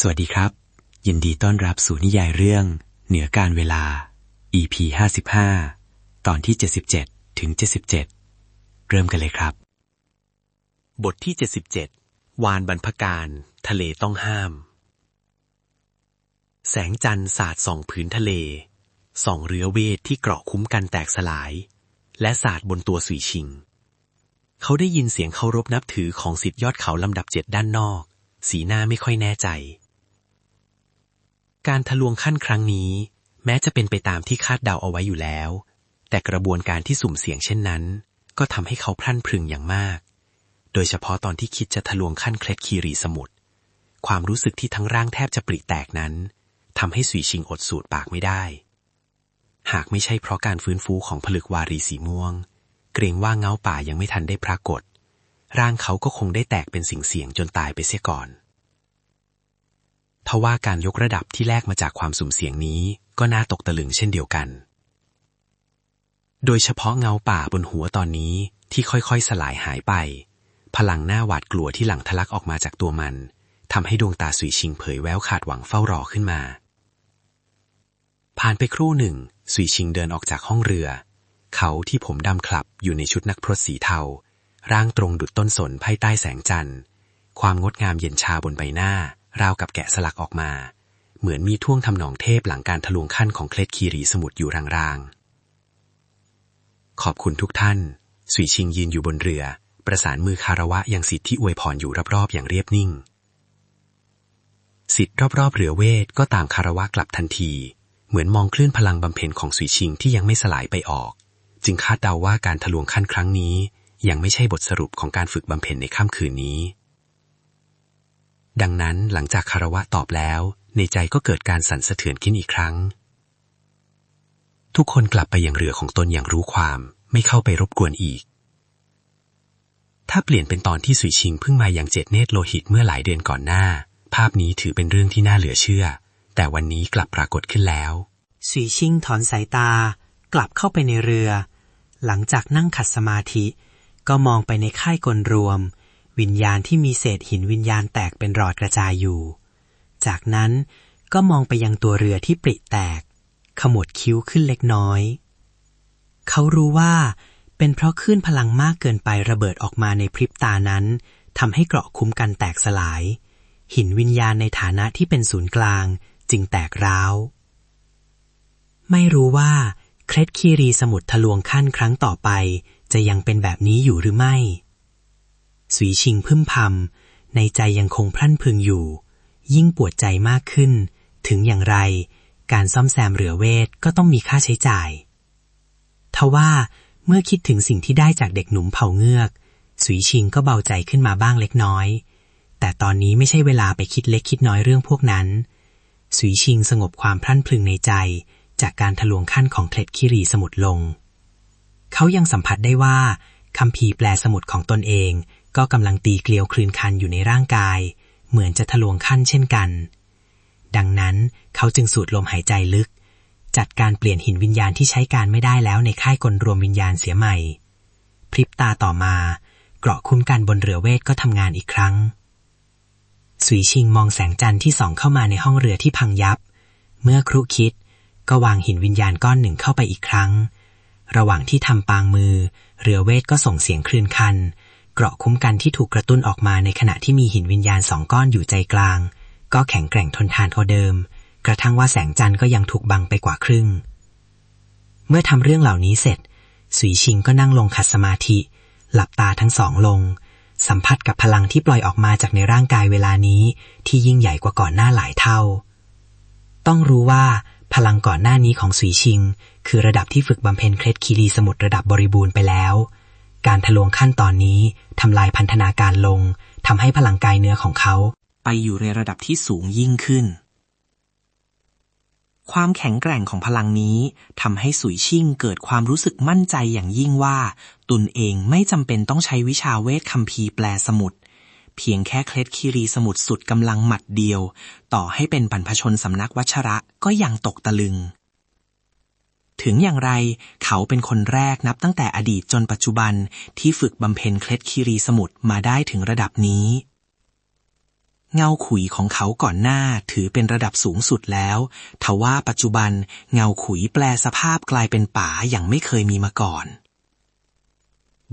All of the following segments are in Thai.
สวัสดีครับ ยินดีต้อนรับสู่นิยายเรื่อง เหนือการเวลา EP 55 ตอนที่ 77 ถึง 77 เริ่มกันเลยครับ บทที่ 77 วานบรรพการ ทะเลต้องห้าม แสงจันทร์สาดส่องผืนทะเล ส่องเรือเวทที่เกราะคุ้มกันแตกสลาย และสาดบนตัวสุยชิง เขาได้ยินเสียงเคารพนับถือของสิทธิยอดเขาลำดับเจ็ดด้านนอกสีหน้าไม่ค่อยแน่ใจ การทะลวงขั้นครั้งนี้ แม้จะเป็นไปตามที่คาดเดาเอาไว้อยู่แล้ว แต่กระบวนการที่สุ่มเสี่ยงเช่นนั้น ก็ทำให้เขาพลั่นพรึงอย่างมาก โดยเฉพาะตอนที่คิดจะทะลวงขั้นเคล็ดคีรีสมุทรความรู้สึกที่ทั้งร่างแทบจะปริแตกนั้นทำให้สุยชิงอดสูดปากไม่ได้ หากไม่ใช่เพราะการฟื้นฟูของผลึกวารีสีม่วง เกรงว่าเงาป่ายังไม่ทันได้ปรากฏ ร่างเขาก็คงได้แตกเป็นสิ่งเสียงจนตายไปเสียก่อน ทว่าการยกระดับที่แลกมาจากความสุ่มเสี่ยงนี้ก็น่าตกตะลึงเช่นเดียวกัน โดยเฉพาะเงาป่าบนหัวตอนนี้ที่ค่อยๆสลายหายไป พลังหน้าหวาดกลัวที่หลั่งทะลักออกมาจากตัวมันทำให้ดวงตาสุยชิงเผยแววขาดหวังเฝ้ารอขึ้นมา ผ่านไปครู่หนึ่งสุยชิงเดินออกจากห้องเรือ เขาที่ผมดำคลับอยู่ในชุดนักพรตสีเทา ร่างตรงดุดต้นสนภายใต้แสงจันทร์ ความงดงามเย็นชาบนใบหน้า ราวกับแกะสลักออกมา เหมือนมีท่วงทำนองเทพหลังการทะลวงขั้นของเคล็ดคีรีสมุทรอยู่รางๆ ขอบคุณทุกท่าน สุยชิงยืนอยู่บนเรือ ประสานมือคารวะยังสิทธิ์ที่อวยพรอยู่รอบๆอย่างเรียบนิ่ง สิทธิ์รอบๆเรือเวทก็ตามคารวะกลับทันที เหมือนมองคลื่นพลังบำเพ็ญของสุยชิงที่ยังไม่สลายไปออก จึงคาดเดาว่าการทะลวงขั้นครั้งนี้ ยังไม่ใช่บทสรุปของการฝึกบำเพ็ญในค่ำคืนนี้ ดังนั้นหลังจากคารวะตอบแล้ว ในใจก็เกิดการสั่นสะเทือนขึ้นอีกครั้ง ทุกคนกลับไปยังเรือของตนอย่างรู้ความไม่เข้าไปรบกวนอีก ถ้าเปลี่ยนเป็นตอนที่สุยชิงเพิ่งมาอย่างเจ็ดเนตรโลหิตเมื่อหลายเดือนก่อนหน้า ภาพนี้ถือเป็นเรื่องที่น่าเหลือเชื่อ แต่วันนี้กลับปรากฏขึ้นแล้วสุยชิงถอนสายตากลับเข้าไปในเรือ หลังจากนั่งขัดสมาธิ ก็มองไปในค่ายกลรวม วิญญาณที่มีเศษหินวิญญาณแตกเป็นรอดกระจายอยู่ จากนั้นก็มองไปยังตัวเรือที่ปริแตก ขมวดคิ้วขึ้นเล็กน้อย เขารู้ว่าเป็นเพราะคลื่นพลังมากเกินไประเบิดออกมาในพริบตานั้นทำให้เกราะคุ้มกันแตกสลาย หินวิญญาณในฐานะที่เป็นศูนย์กลางจึงแตกร้าว ไม่รู้ว่าเคล็ดคีรีสมุทรทะลวงขั้นครั้งต่อไป จะยังเป็นแบบนี้อยู่หรือไม่ สุยชิงพึมพำในใจยังคงพรั่นพึงอยู่ ยิ่งปวดใจมากขึ้น ถึงอย่างไร การซ่อมแซมเรือเวทก็ต้องมีค่าใช้จ่าย ทว่าเมื่อคิดถึงสิ่งที่ได้จากเด็กหนุ่มเผ่าเงือก สุยชิงก็เบาใจขึ้นมาบ้างเล็กน้อย แต่ตอนนี้ไม่ใช่เวลาไปคิดเล็กคิดน้อยเรื่องพวกนั้น สุยชิงสงบความพรั่นพรึงในใจ จากการทะลวงขั้นของเคล็ดคิรีสมุทรลง เขายังสัมผัสได้ว่าคำพีแปลสมุดของตนเอง ก็กำลังตีเกลียวคลืนคันอยู่ในร่างกาย เหมือนจะทะลวงขั้นเช่นกัน ดังนั้นเขาจึงสูดลมหายใจลึก จัดการเปลี่ยนหินวิญญาณที่ใช้การไม่ได้แล้วในค่ายกลรวมวิญญาณเสียใหม่ พริบตาต่อมา เกราะคุ้มกันบนเรือเวทก็ทำงานอีกครั้งสุยชิงมองแสงจันทร์ที่ส่องเข้ามาในห้องเรือที่พังยับ เมื่อครุคิดก็วางหินวิญญาณก้อนหนึ่งเข้าไปอีกครั้ง ระหว่างที่ทำปางมือ เรือเวทก็ส่งเสียงคลื่นคัน เกราะคุ้มกันที่ถูกกระตุ้นออกมาในขณะที่มีหินวิญญาณสองก้อนอยู่ใจกลาง ก็แข็งแกร่งทนทานเท่าเดิม กระทั่งว่าแสงจันทร์ก็ยังถูกบังไปกว่าครึ่ง เมื่อทำเรื่องเหล่านี้เสร็จ สุยชิงก็นั่งลงขัดสมาธิ หลับตาทั้งสองลง สัมผัสกับพลังที่ปล่อยออกมาจากในร่างกายเวลานี้ที่ยิ่งใหญ่กว่าก่อนหน้าหลายเท่า ต้องรู้ว่าพลังก่อนหน้านี้ของสุยชิง คือระดับที่ฝึกบำเพ็ญเคล็ดคีรีสมุทรระดับบริบูรณ์ไปแล้ว การทะลวงขั้นตอนนี้ทำลายพันธนาการลงทำให้พลังกายเนื้อของเขาไปอยู่ในระดับที่สูงยิ่งขึ้น ความแข็งแกร่งของพลังนี้ทำให้สุยชิ่งเกิดความรู้สึกมั่นใจอย่างยิ่งว่าตุนเองไม่จำเป็นต้องใช้วิชาเวทคัมภีร์แปลสมุดเพียงแค่เคล็ดคีรีสมุดสุดกำลังหมัดเดียว ต่อให้เป็นบรรพชนสำนักวัชระก็ยังตกตะลึง ถึงอย่างไรเขาเป็นคนแรกนับตั้งแต่อดีตจนปัจจุบันที่ฝึกบำเพ็ญเคล็ดคีรีสมุทรมาได้ถึงระดับนี้ เงาขุยของเขาก่อนหน้าถือเป็นระดับสูงสุดแล้วทว่าปัจจุบันเงาขุยแปลสภาพกลายเป็นป่าอย่างไม่เคยมีมาก่อน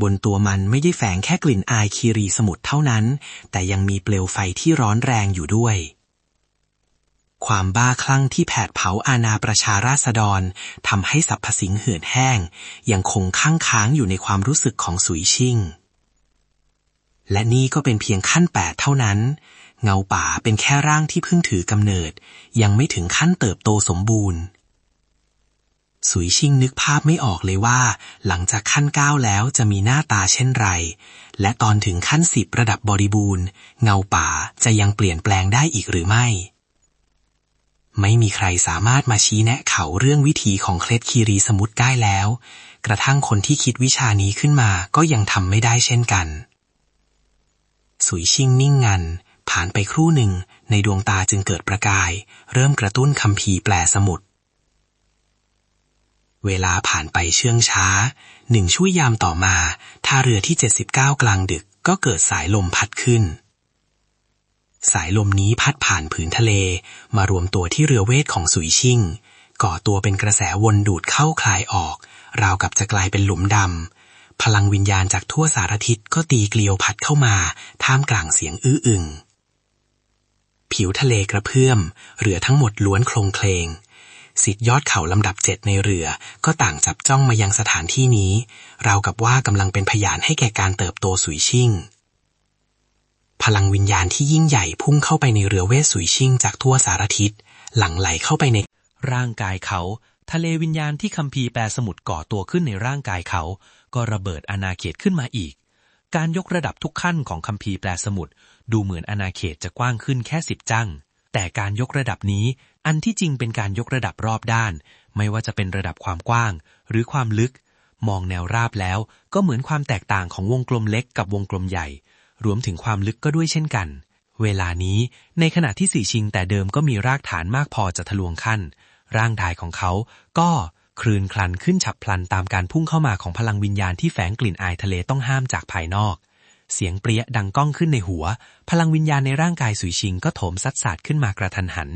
บนตัวมันไม่ได้แฝงแค่กลิ่นอายคีรีสมุทรเท่านั้น แต่ยังมีเปลวไฟที่ร้อนแรงอยู่ด้วย ความบ้าคลั่งที่แผดเผาอาณาประชาราษฎรทำให้สัพพสิงเหือดแห้ง ยังคงค้างค้างอยู่ในความรู้สึกของสุยชิ่ง และนี่ก็เป็นเพียงขั้นแปดเท่านั้น เงาป่าเป็นแค่ร่างที่เพิ่งถือกำเนิด ยังไม่ถึงขั้นเติบโตสมบูรณ์สุยชิงนึกภาพไม่ออกเลยว่า หลังจากขั้นเก้าแล้วจะมีหน้าตาเช่นไร และตอนถึงขั้นสิบระดับบริบูรณ์ เงาป่าจะยังเปลี่ยนแปลงได้อีกหรือไม่ ไม่มีใครสามารถมาชี้แนะเขาเรื่องวิธีของเคล็ดคีรีสมุทรได้แล้ว กระทั่งคนที่คิดวิชานี้ขึ้นมาก็ยังทำไม่ได้เช่นกัน สุยชิงนิ่งงัน ผ่านไปครู่หนึ่ง ในดวงตาจึงเกิดประกาย เริ่มกระตุ้นคำพีแปลสมุดเวลาผ่านไปเชื่องช้า หนึ่งช่วยยามต่อมาท่าเรือที่ 79 กลางดึกก็เกิดสายลมพัดขึ้น สายลมนี้พัดผ่านผืนทะเล มารวมตัวที่เรือเวทของสุยชิ่ง ก่อตัวเป็นกระแสวนดูดเข้าคลายออก ราวกับจะกลายเป็นหลุมดำ พลังวิญญาณจากทั่วสารทิศก็ตีเกลียวพัดเข้ามา ท่ามกลางเสียงอื้ออึง ผิวทะเลกระเพื่อม เรือทั้งหมดล้วนโคลงเคลงสิทธิยอดเขาลำดับเจ็ดในเรือก็ต่างจับจ้องมายังสถานที่นี้ ราวกับว่ากำลังเป็นพยานให้แก่การเติบโตสุยชิ่ง พลังวิญญาณที่ยิ่งใหญ่พุ่งเข้าไปในเรือเวสสุยชิ่งจากทั่วสารทิศหลั่งไหลเข้าไปใน ร่างกายเขา ทะเลวิญญาณที่คัมภีร์แปลสมุดก่อตัวขึ้นในร่างกายเขา ก็ระเบิดอาณาเขตขึ้นมาอีก การยกระดับทุกขั้นของคัมภีร์แปลสมุดดูเหมือนอาณาเขตจะกว้างขึ้นแค่สิบจังแต่การยกระดับนี้อันที่จริงเป็นการยกระดับรอบด้าน ไม่ว่าจะเป็นระดับความกว้าง หรือความลึก มองแนวราบแล้ว ก็เหมือนความแตกต่างของวงกลมเล็กกับวงกลมใหญ่ รวมถึงความลึกก็ด้วยเช่นกัน เวลานี้ในขณะที่สี่ชิงแต่เดิมก็มีรากฐานมากพอจะทะลวงขั้น ร่างกายของเขาก็คลื่นคลันขึ้นฉับพลันตามการพุ่งเข้ามาของพลังวิญญาณที่แฝงกลิ่นอายทะเลต้องห้ามจากภายนอก เสียงเปรี้ยดังก้องขึ้นในหัว พลังวิญญาณในร่างกายสุยชิงก็โถมซัดสาดขึ้นมากระทันหัน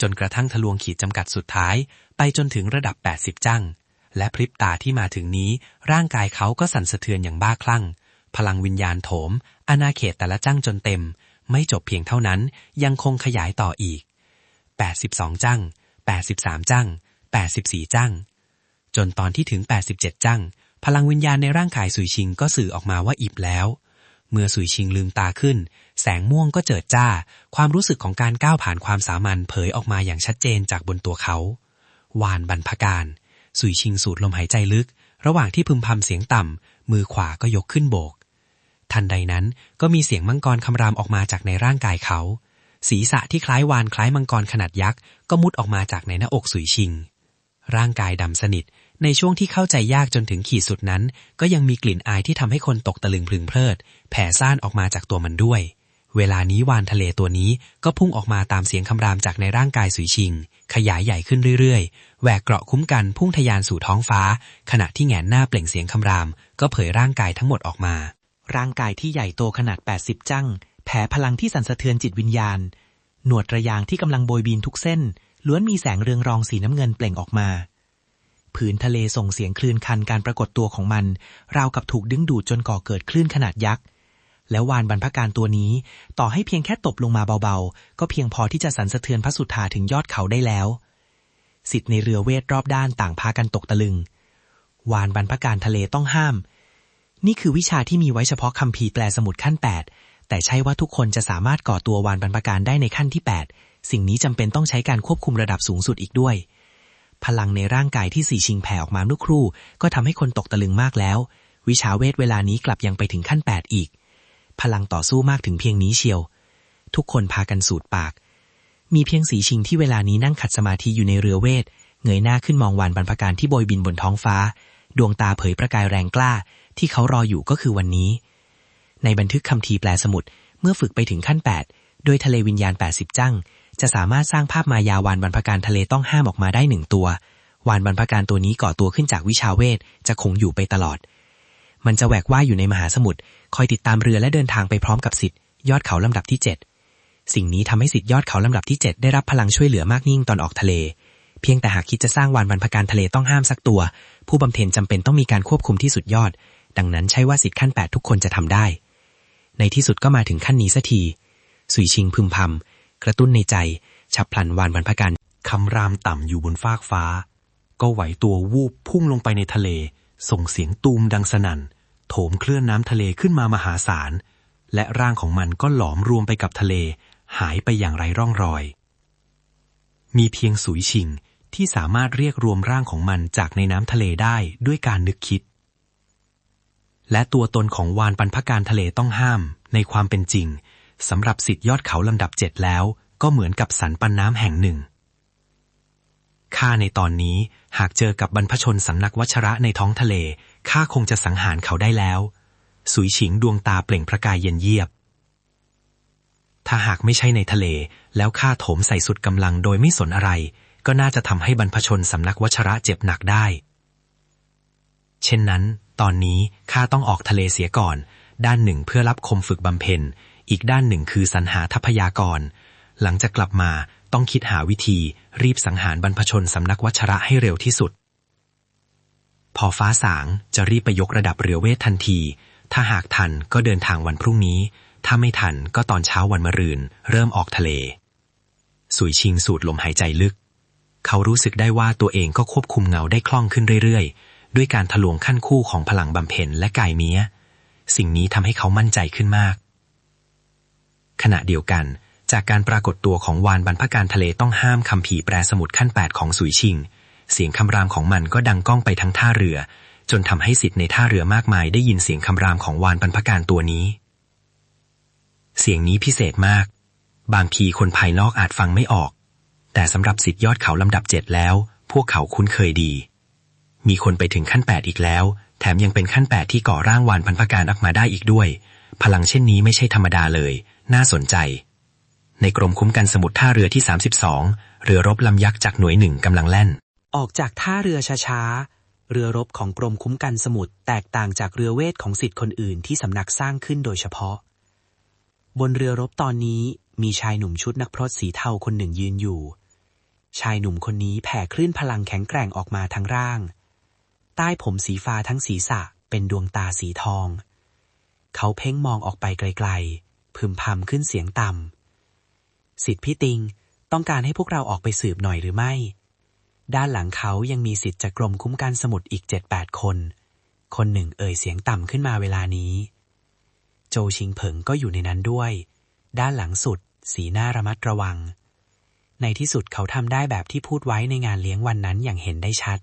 จนกระทั่งทะลวงขีดจำกัดสุดท้าย ไปจนถึงระดับ 80 จังและพริบตาที่มาถึงนี้ ร่างกายเขาก็สั่นสะเทือนอย่างบ้าคลั่ง พลังวิญญาณโถม อาณาเขตแต่ละจั่งจนเต็ม ไม่จบเพียงเท่านั้นยังคงขยายต่ออีก 82 จั่ง83 จั่ง84 จั่งจนตอนที่ถึง 87 จั่งพลังวิญญาณในร่างกายสุยชิงก็สื่อออกมาว่าอิ่มแล้ว เมื่อสุยชิงลืมตาขึ้น แสงม่วงก็เจิดจ้า ความรู้สึกของการก้าวผ่านความสามัญเผยออกมาอย่างชัดเจนจากบนตัวเขา วานบรรพการ สุยชิงสูดลมหายใจลึก ระหว่างที่พึมพำเสียงต่ำมือขวาก็ยกขึ้นโบก ทันใดนั้นก็มีเสียงมังกรคำรามออกมาจากในร่างกายเขา ศีรษะที่คล้ายวานคล้ายมังกรขนาดยักษ์ก็มุดออกมาจากในหน้าอกสุยชิง ร่างกายดำสนิทในช่วงที่เข้าใจยากจนถึงขีดสุดนั้น ก็ยังมีกลิ่นอายที่ทำให้คนตกตะลึงพลึงเพลิด แผ่ซ่านออกมาจากตัวมันด้วย เวลานี้วานทะเลตัวนี้ก็พุ่งออกมาตามเสียงคำรามจากในร่างกายสุยชิง ขยายใหญ่ขึ้นเรื่อยๆ แหวกเกราะคุ้มกันพุ่งทยานสู่ท้องฟ้า ขณะที่แงนหน้าเปล่งเสียงคำราม ก็เผยร่างกายทั้งหมดออกมา ร่างกายที่ใหญ่โตขนาด 80 จั่งแผ่พลังที่สั่นสะเทือนจิตวิญญาณ หนวดระยางที่กำลังโบยบินทุกเส้น ล้วนมีแสงเรืองรองสีน้ำเงินเปล่งออกมา ผืนทะเลส่งเสียงคลื่นคันการปรากฏตัวของมัน ราวกับถูกดึงดูดจนก่อเกิดคลื่นขนาดยักษ์ แล้ววานบรรพการตัวนี้ ต่อให้เพียงแค่ตบลงมาเบาๆ ก็เพียงพอที่จะสั่นสะเทือนพระสุธาถึงยอดเขาได้แล้ว สิทธิ์ในเรือเวทรอบด้านต่างพากันตกตะลึง วานบรรพการทะเลต้องห้าม นี่คือวิชาที่มีไว้เฉพาะคำพีแปลสมุดขั้น 8 แต่ใช่ว่าทุกคนจะสามารถก่อตัววานบรรพการได้ในขั้นที่ 8 สิ่งนี้จำเป็นต้องใช้การควบคุมระดับสูงสุดอีกด้วย พลังในร่างกายที่สี่ชิงแผ่ออกมาเมื่อครู่ ก็ทำให้คนตกตะลึงมากแล้ว วิชาเวทเวลานี้กลับยังไปถึงขั้นแปดอีก พลังต่อสู้มากถึงเพียงนี้เชียว ทุกคนพากันสูดปาก มีเพียงสีชิงที่เวลานี้นั่งขัดสมาธิอยู่ในเรือเวทเงยหน้าขึ้นมองวานบรรพการที่โบยบินบนท้องฟ้า ดวงตาเผยประกายแรงกล้า ที่เขารออยู่ก็คือวันนี้ ในบันทึกคำทีแปลสมุดเมื่อฝึกไปถึงขั้น 8 โดยทะเลวิญญาณ 80 จั่งจะสามารถสร้างภาพมายาวานบรรพการทะเลต้องห้ามออกมาได้หนึ่งตัว วานบรรพการตัวนี้ก่อตัวขึ้นจากวิชาเวทจะคงอยู่ไปตลอด มันจะแหวกว่ายอยู่ในมหาสมุทรคอยติดตามเรือและเดินทางไปพร้อมกับสิทธิ์ยอดเขาลำดับที่เจ็ดสิ่งนี้ทำให้สิทธิ์ยอดเขาลำดับที่ 7 ได้รับพลังช่วยเหลือมากยิ่งตอนออกทะเล เพียงแต่หากคิดจะสร้างวานบรรพการทะเลต้องห้ามสักตัว ผู้บำเพ็ญจำเป็นต้องมีการควบคุมที่สุดยอด ดังนั้นใช่ว่าสิทธิ์ขั้น 8 ทุกคนจะทำได้ ในที่สุดก็มาถึงขั้นนี้สัที สุยชิงพึมพำกระตุ้นในใจ ฉับพลันวานบรรพการคำรามต่ำอยู่บนฟากฟ้า ก็ไหวตัววูบพุ่งลงไปในทะเล ส่งเสียงตูมดังสนั่น โถมเคลื่อนน้ำทะเลขึ้นมามหาศาล และร่างของมันก็หลอมรวมไปกับทะเล หายไปอย่างไร้ร่องรอย มีเพียงสุยชิงที่สามารถเรียกรวมร่างของมันจากในน้ำทะเลได้ด้วยการนึกคิด และตัวตนของวานบรรพการทะเลต้องห้าม ในความเป็นจริงสำหรับสิทธิยอดเขาลำดับเจ็ดแล้วก็เหมือนกับสันปันน้ำแห่งหนึ่งข้าในตอนนี้หากเจอกับบรรพชนสำนักวัชระในท้องทะเลข้าคงจะสังหารเขาได้แล้ว สุยฉิงดวงตาเปล่งประกายเย็นเยียบ ถ้าหากไม่ใช่ในทะเล แล้วข้าโถมใส่สุดกำลังโดยไม่สนอะไร ก็น่าจะทำให้บรรพชนสำนักวัชระเจ็บหนักได้ เช่นนั้น ตอนนี้ข้าต้องออกทะเลเสียก่อน ด้านหนึ่งเพื่อรับคมฝึกบำเพ็ญ อีกด้านหนึ่งคือสรรหาทรัพยากร หลังจากกลับมาต้องคิดหาวิธี รีบสังหารบรรพชนสำนักวัชระให้เร็วที่สุด พอฟ้าสางจะรีบไปยกระดับเรือเวททันที ถ้าหากทันก็เดินทางวันพรุ่งนี้ ถ้าไม่ทันก็ตอนเช้าวันมะรืน เริ่มออกทะเล สุยชิงสูดลมหายใจลึก เขารู้สึกได้ว่าตัวเองก็ควบคุมเงาได้คล่องขึ้นเรื่อยๆ ด้วยการทะลวงขั้นคู่ของพลังบำเพ็ญและกายเมียสิ่งนี้ทำให้เขามั่นใจขึ้นมาก ขณะเดียวกัน จากการปรากฏตัวของวานบรรพการทะเลต้องห้ามคำผีแปรสมุดขั้น 8 ของสุยชิง เสียงคำรามของมันก็ดังก้องไปทั้งท่าเรือ จนทำให้สิทธิ์ในท่าเรือมากมายได้ยินเสียงคำรามของวานบรรพการตัวนี้ เสียงนี้พิเศษมาก บางทีคนภายนอกอาจฟังไม่ออก แต่สำหรับสิทธิยอดเขาลำดับเจ็ดแล้ว พวกเขาคุ้นเคยดี มีคนไปถึงขั้น 8 อีกแล้ว แถมยังเป็นขั้น 8 ที่ก่อร่างวานพันพการออกมาได้อีกด้วย พลังเช่นนี้ไม่ใช่ธรรมดาเลย น่าสนใจ ในกรมคุ้มกันสมุทรท่าเรือที่ 32 เรือรบลำยักษ์จากหน่วยหนึ่งกำลังแล่น ออกจากท่าเรือช้าๆ เรือรบของกรมคุ้มกันสมุทรแตกต่างจากเรือเวทของสิทธิ์คนอื่นที่สำนักสร้างขึ้นโดยเฉพาะ บนเรือรบตอนนี้มีชายหนุ่มชุดนักพรตสีเทาคนหนึ่งยืนอยู่ ชายหนุ่มคนนี้แผ่คลื่นพลังแข็งแกร่งออกมาทั้งร่าง ใต้ผมสีฟ้าทั้งศีรษะเป็นดวงตาสีทอง เขาเพ่งมองออกไปไกลๆ พึมพำขึ้นเสียงต่ำสิทธิพี่ติงต้องการให้พวกเราออกไปสืบหน่อยหรือไม่ ด้านหลังเขายังมีสิทธิ์จากกรมคุ้มกันสมุทรอีกเจ็ดแปดคน คนหนึ่งเอ่ยเสียงต่ำขึ้นมาเวลานี้ โจชิงเผิงก็อยู่ในนั้นด้วย ด้านหลังสุด สีหน้าระมัดระวัง ในที่สุดเขาทำได้แบบที่พูดไว้ในงานเลี้ยงวันนั้นอย่างเห็นได้ชัด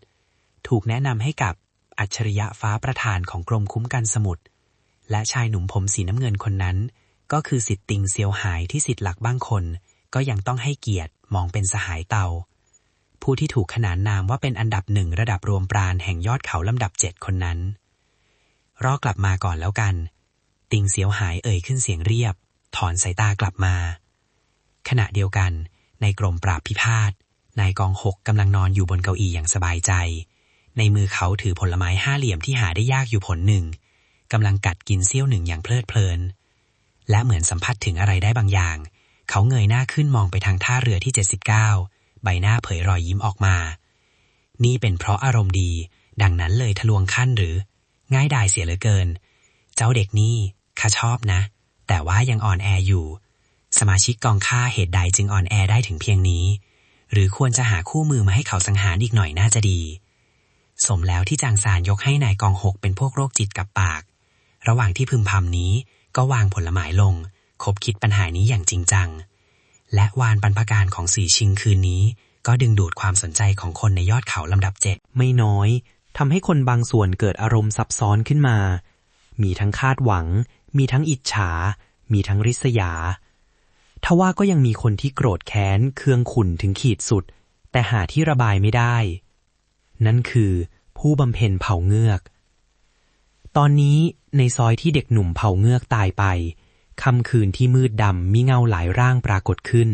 ถูกแนะนำให้กับอัจฉริยะฟ้าประธานของกรมคุ้มกันสมุทรและชายหนุ่มผมสีน้ำเงินคนนั้น ก็คือสิทธิ์ติงเซียวหายที่สิทธิ์หลักบางคน ก็ยังต้องให้เกียรติมองเป็นสหายเตา ผู้ที่ถูกขนานนามว่าเป็นอันดับหนึ่งระดับรวมปราณแห่งยอดเขาลำดับเจ็ดคนนั้น รอกลับมาก่อนแล้วกัน ติงเสียวหายเอ่ยขึ้นเสียงเรียบ ถอนสายตากลับมา ขณะเดียวกัน ในกรมปราบพิพาทนายกองหกกำลังนอนอยู่บนเก้าอี้อย่างสบายใจ ในมือเขาถือผลไม้ห้าเหลี่ยมที่หาได้ยากอยู่ผลหนึ่งกำลังกัดกินเสี้ยวหนึ่งอย่างเพลิดเพลิน และเหมือนสัมผัสถึงอะไรได้บางอย่าง เขาเงยหน้าขึ้นมองไปทางท่าเรือที่ 79 ใบหน้าเผยรอยยิ้มออกมา นี่เป็นเพราะอารมณ์ดี ดังนั้นเลยทะลวงขั้นหรือ ง่ายดายเสียเหลือเกิน เจ้าเด็กนี่ข้าชอบนะ แต่ว่ายังอ่อนแออยู่ สมาชิกกองข้าเหตุใดจึงอ่อนแอได้ถึงเพียงนี้ หรือควรจะหาคู่มือมาให้เขาสังหารอีกหน่อยน่าจะดี สมแล้วที่จางซานยกให้นายกองหกเป็นพวกโรคจิตกับปาก ระหว่างที่พึมพำนี้ก็วางผลไม้ลง คบคิดปัญหานี้อย่างจริงจัง และวานบรรพการของสีชิงคืนนี้ ก็ดึงดูดความสนใจของคนในยอดเขาลำดับเจ็ดไม่น้อยทำให้คนบางส่วนเกิดอารมณ์ซับซ้อนขึ้นมา มีทั้งคาดหวัง มีทั้งอิจฉา มีทั้งริษยาทว่าก็ยังมีคนที่โกรธแค้นเคืองขุนถึงขีดสุด แต่หาที่ระบายไม่ได้ นั่นคือ ผู้บำเพ็ญเผ่าเงือก ตอนนี้ในซอยที่เด็กหนุ่มเผ่าเงือกตายไปค่ำคืนที่มืดดำมีเงาหลายร่างปรากฏขึ้น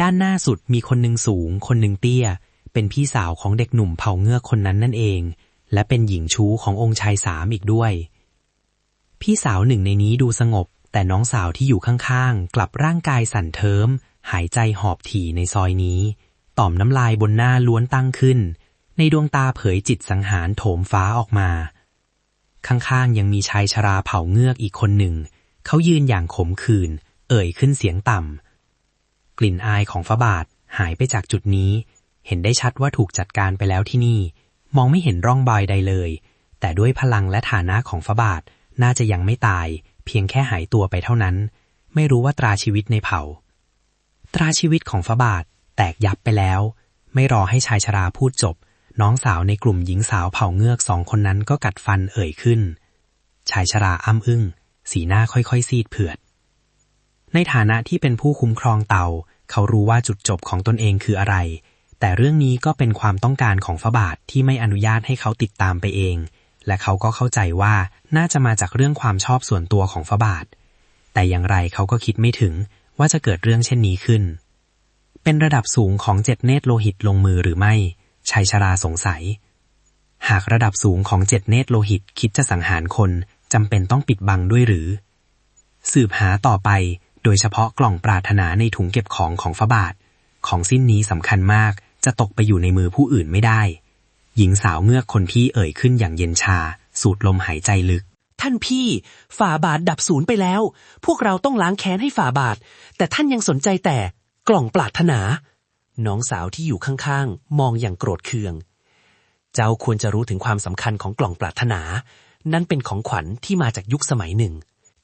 ด้านหน้าสุดมีคนหนึ่งสูง คนหนึ่งเตี้ย เป็นพี่สาวของเด็กหนุ่มเผ่าเงือกคนนั้นนั่นเอง และเป็นหญิงชู้ขององค์ชายสามอีกด้วย พี่สาวหนึ่งในนี้ดูสงบ แต่น้องสาวที่อยู่ข้างๆ กลับร่างกายสั่นเทิมหายใจหอบถี่ในซอยนี้ ต่อมน้ำลายบนหน้าล้วนตั้งขึ้น ในดวงตาเผยจิตสังหารโถมฟ้าออกมา ข้างๆยังมีชายชราเผ่าเงือกอีกคนหนึ่ง เขายืนอย่างขมขื่นเอ่ยขึ้นเสียงต่ำ กลิ่นอายของฝาบาทหายไปจากจุดนี้ เห็นได้ชัดว่าถูกจัดการไปแล้วที่นี่ มองไม่เห็นร่องรอยใดเลย แต่ด้วยพลังและฐานะของฝาบาทน่าจะยังไม่ตาย เพียงแค่หายตัวไปเท่านั้น ไม่รู้ว่าตราชีวิตในเผ่า ตราชีวิตของฝาบาทแตกยับไปแล้ว ไม่รอให้ชายชราพูดจบ น้องสาวในกลุ่มหญิงสาวเผ่าเงือกสองคนนั้นก็กัดฟันเอ่ยขึ้น ชายชราอ้ำอึ้ง สีหน้าค่อยๆ ซีดเผือด ในฐานะที่เป็นผู้คุ้มครองเต่า เขารู้ว่าจุดจบของตนเองคืออะไร แต่เรื่องนี้ก็เป็นความต้องการของฝาบาทที่ไม่อนุญาตให้เขาติดตามไปเอง และเขาก็เข้าใจว่าน่าจะมาจากเรื่องความชอบส่วนตัวของฝาบาท แต่อย่างไรเขาก็คิดไม่ถึงว่าจะเกิดเรื่องเช่นนี้ขึ้น เป็นระดับสูงของเจ็ดเนตรโลหิตลงมือหรือไม่ ชายชราสงสัย หากระดับสูงของเจ็ดเนตรโลหิตคิดจะสังหารคนจำเป็นต้องปิดบังด้วยหรือ สืบหาต่อไปโดยเฉพาะกล่องปรารถนาในถุงเก็บของของฝาบาท ของสิ้นนี้สำคัญมากจะตกไปอยู่ในมือผู้อื่นไม่ได้ หญิงสาวเงือกคนพี่เอ่ยขึ้นอย่างเย็นชา สูดลมหายใจลึก ท่านพี่ ฝ่าบาทดับศูนย์ไปแล้ว พวกเราต้องล้างแค้นให้ฝ่าบาท แต่ท่านยังสนใจแต่กล่องปรารถนา น้องสาวที่อยู่ข้างๆ มองอย่างโกรธเคือง เจ้าควรจะรู้ถึงความสำคัญของกล่องปรารถนา นั่นเป็นของขวัญที่มาจากยุคสมัยหนึ่ง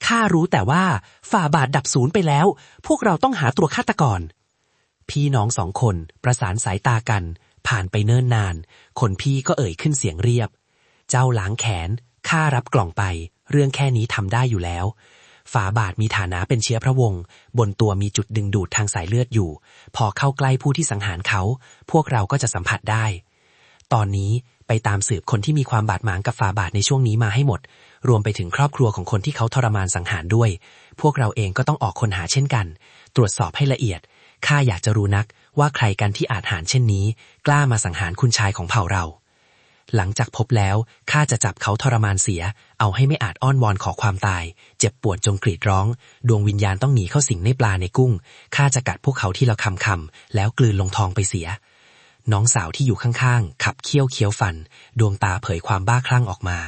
ข้ารู้แต่ว่าฝ่าบาทดับศูนย์ไปแล้ว พวกเราต้องหาตัวฆาตกร พี่น้องสองคนประสานสายตากัน ผ่านไปเนิ่นนาน คนพี่ก็เอ่ยขึ้นเสียงเรียบ เจ้าล้างแขน ข้ารับกล่องไป เรื่องแค่นี้ทำได้อยู่แล้ว ฝาบาทมีฐานะเป็นเชื้อพระวงศ์บนตัวมีจุดดึงดูดทางสายเลือดอยู่ พอเข้าใกล้ผู้ที่สังหารเขา พวกเราก็จะสัมผัสได้ ตอนนี้ไปตามสืบคนที่มีความบาดหมางกับฝาบาทในช่วงนี้มาให้หมด รวมไปถึงครอบครัวของคนที่เขาทรมานสังหารด้วย พวกเราเองก็ต้องออกคนหาเช่นกัน ตรวจสอบให้ละเอียดข้าอยากจะรู้นักว่าใครกันที่อาจหารเช่นนี้ กล้ามาสังหารคุณชายของเผ่าเรา หลังจากพบแล้วข้าจะจับเขาทรมานเสีย เอาให้ไม่อาจอ้อนวอนขอความตาย เจ็บปวดจงกรีดร้อง ดวงวิญญาณต้องหนีเข้าสิงในปลาในกุ้งข้าจะกัดพวกเขาที่ละคำคำแล้วกลืนลงทองไปเสีย น้องสาวที่อยู่ข้างๆขับเคี้ยวเคี้ยวฟัน ดวงตาเผยความบ้าคลั่งออกมา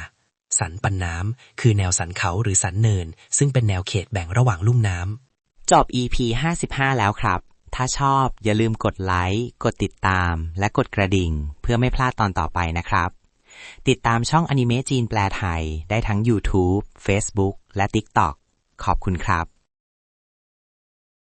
สันปันน้ำคือแนวสันเขาหรือสันเนิน ซึ่งเป็นแนวเขตแบ่งระหว่างลุ่มน้ำจบ EP 55 แล้วครับ ถ้าชอบอย่าลืมกดไลค์ กดติดตาม และกดกระดิ่ง เพื่อไม่พลาดตอนต่อไปนะครับ ติดตามช่องอนิเมะจีนแปลไทย ได้ทั้ง YouTube Facebook และ TikTok ขอบคุณครับ